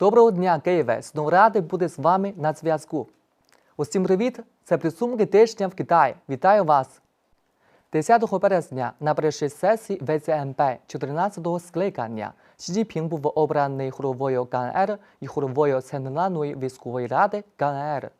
Доброго дня, Києве! Знову радий бути з вами на зв'язку. Усім привіт! Це підсумки тижня в Китаї. Вітаю вас! 10 березня на першій сесії ВЦМП 14-го скликання Сі Цзіньпін був обраний головою КНР і головою Національної військової ради КНР.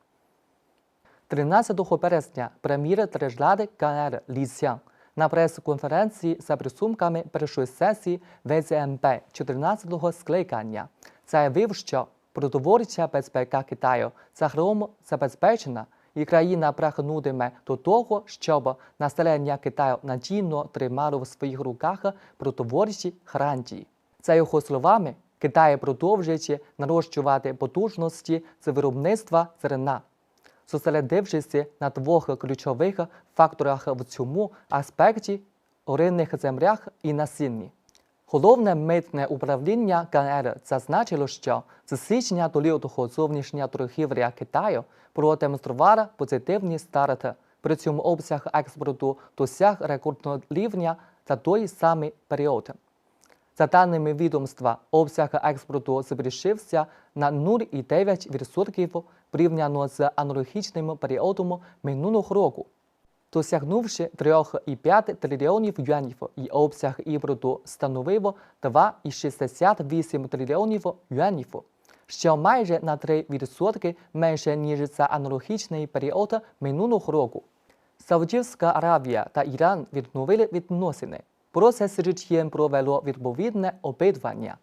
13 березня прем'єр держради КНР Лі Сян на прес-конференції за підсумками першої сесії ВЗМП 14-го скликання заявив, що продовольча безпека Китаю загалом забезпечена, і країна прагнутиме до того, щоб населення Китаю надійно тримало в своїх руках продовольчі гарантії. За його словами, Китай продовжує нарощувати потужності з виробництва зерна зосередившись на двох ключових факторах в цьому аспекті оренних землях і насінні. Головне митне управління КНР зазначило, що з січня до лютого зовнішня торгівля Китаю продемонструвала позитивний старт. При цьому обсяг експорту досяг рекордного рівня за той самий період. За даними відомства, обсяг експорту збільшився на 0,9% порівняно з аналогічним періодом минулого року, досягнувши 3,5 трильйонів юанів, і обсяг імпорту становив 2,68 трильйонів юанів, що майже на 3% менше, ніж за аналогічний період минулого року. Саудівська Аравія та Іран відновили відносини. Процес Сірічєн провело відповідне опитування.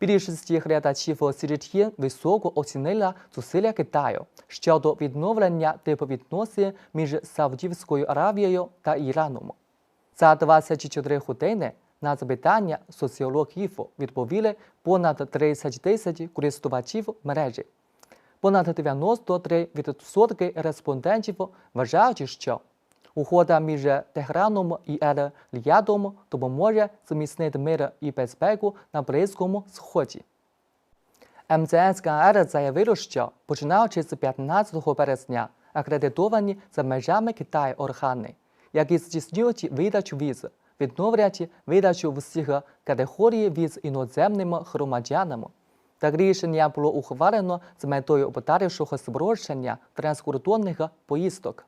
Більшість глядачів Сірічєн високо оцінила зусилля Китаю щодо відновлення типу відносин між Саудівською Аравією та Іраном. За 24 години на запитання соціологів відповіли понад 30 тисяч користувачів мережі. Понад 93% респондентів вважають, що угода між Техраном і Ель-Ріядом допоможе зміцнити мир і безпеку на Близькому Сході. МЗС КНР заявило, що починаючи з 15 березня акредитовані за межами Китаю органи, які здійснюють видачу віз, відновлять видачу всіх категорій віз іноземним громадянам. Так рішення було ухвалено з метою подальшого спрощення транскордонних поїздок.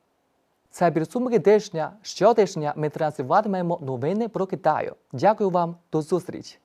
Це підсумки тижня. Щотижня ми транслюватимемо новини про Китаю. Дякую вам, до зустрічі!